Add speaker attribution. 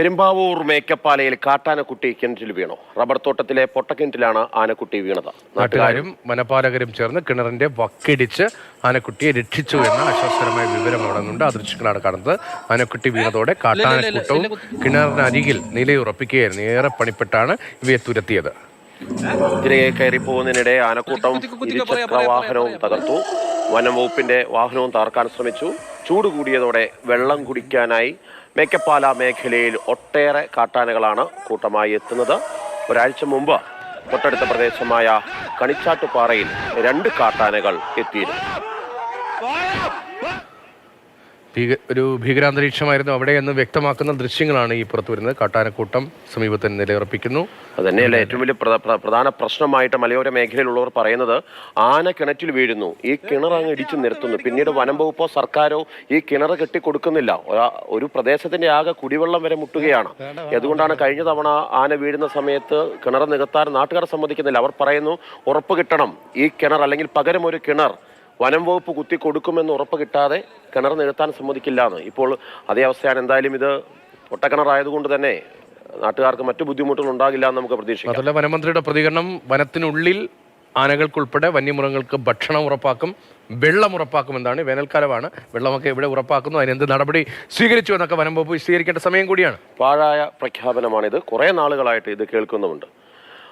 Speaker 1: പെരുമ്പാവൂർ മേക്കപ്പാലയിൽ കാട്ടാനക്കുട്ടി കിണറ്റിൽ വീണു. റബ്ബർ തോട്ടത്തിലെ പൊട്ടക്കിണറ്റിലാണ് ആനക്കുട്ടി വീണത്.
Speaker 2: നാട്ടുകാരും വനപാലകരും ചേർന്ന് കിണറിന്റെ വക്കിടിച്ച് ആനക്കുട്ടിയെ രക്ഷിച്ചു എന്ന ആശ്വാസകരമായ വിവരം അവിടെ നിന്നുണ്ട്. ആ ദൃശ്യങ്ങളാണ് കാണുന്നത്. ആനക്കുട്ടി വീണതോടെ കാട്ടാനക്കൂട്ടവും കിണറിനരികിൽ നിലയുറപ്പിക്കുകയായിരുന്നു. ഏറെ പണിപ്പെട്ടാണ് ഇവയെ തുരത്തിയത്.
Speaker 1: തിരികെ കയറി പോകുന്നതിനിടെ ആനക്കൂട്ടം ഇരുചക്ര വാഹനവും തകർത്തു. വനം വകുപ്പിന്റെ വാഹനവും തകർക്കാൻ ശ്രമിച്ചു. ചൂട് കൂടിയതോടെ വെള്ളം കുടിക്കാനായി മേക്കപ്പാല മേഖലയിൽ ഒട്ടേറെ കാട്ടാനകളാണ് കൂട്ടമായി എത്തുന്നത്. ഒരാഴ്ച മുമ്പ് തൊട്ടടുത്ത പ്രദേശമായ കണിച്ചാട്ടുപാറയിൽ രണ്ട് കാട്ടാനകൾ എത്തിയിരുന്നു.
Speaker 2: ഭീക ഒരു ഭീകരാന്തരീക്ഷമായിരുന്നു അവിടെ എന്ന് വ്യക്തമാക്കുന്ന ദൃശ്യങ്ങളാണ് ഈ പുറത്തു വരുന്നത്. കാട്ടാനക്കൂട്ടം സമീപത്ത് നിലയുറപ്പിക്കുന്നു.
Speaker 1: അതന്നെയല്ലേ ഏറ്റവും വലിയ പ്ര- പ്ര- പ്രധാന പ്രശ്നമായിട്ട് മലയോര മേഖലയിലുള്ളവർ പറയുന്നത്. ആന കിണറ്റിൽ വീഴുന്നു. ഈ കിണർ അങ്ങ് ഇടിച്ചു നിർത്തുന്നു പിന്നീട് വനം വകുപ്പോ സർക്കാരോ ഈ കിണർ കെട്ടിക്കൊടുക്കുന്നില്ല. ഒരു പ്രദേശത്തിന്റെ ആകെ കുടിവെള്ളം വരെ മുട്ടുകയാണ്. അതുകൊണ്ടാണ് കഴിഞ്ഞ തവണ ആന വീഴുന്ന സമയത്ത് കിണർ നികത്താൻ നാട്ടുകാർ സമ്മതിക്കുന്നില്ല. അവർ പറയുന്നു ഉറപ്പ് കിട്ടണം. ഈ കിണർ അല്ലെങ്കിൽ പകരം ഒരു കിണർ വനം വകുപ്പ് കുത്തി കൊടുക്കുമെന്ന് ഉറപ്പ് കിട്ടാതെ കിണർ നികത്താൻ സമ്മതിക്കില്ല എന്ന്. ഇപ്പോൾ അതേ അവസ്ഥയാണ് എന്തായാലും ഇത് ഒട്ടക്കിണറായതുകൊണ്ട് തന്നെ നാട്ടുകാർക്ക് മറ്റു ബുദ്ധിമുട്ടുകൾ ഉണ്ടാകില്ല എന്ന് നമുക്ക് പ്രതീക്ഷിക്കാം.
Speaker 2: അതല്ല വനമന്ത്രിയുടെ പ്രതികരണം വനത്തിനുള്ളിൽ ആനകൾക്കുൾപ്പെടെ വന്യമൃഗങ്ങൾക്ക് ഭക്ഷണം ഉറപ്പാക്കും വെള്ളം ഉറപ്പാക്കും എന്നാണ് വേനൽക്കാലമാണ്. വെള്ളമൊക്കെ ഇവിടെ ഉറപ്പാക്കുന്നു. അതിനെന്ത് നടപടി സ്വീകരിച്ചു എന്നൊക്കെ വനം വകുപ്പ് സ്വീകരിക്കേണ്ട സമയം കൂടിയാണ്.
Speaker 1: പാഴായ പ്രഖ്യാപനമാണിത്. കുറേ നാളുകളായിട്ട് ഇത് കേൾക്കുന്നുമുണ്ട്.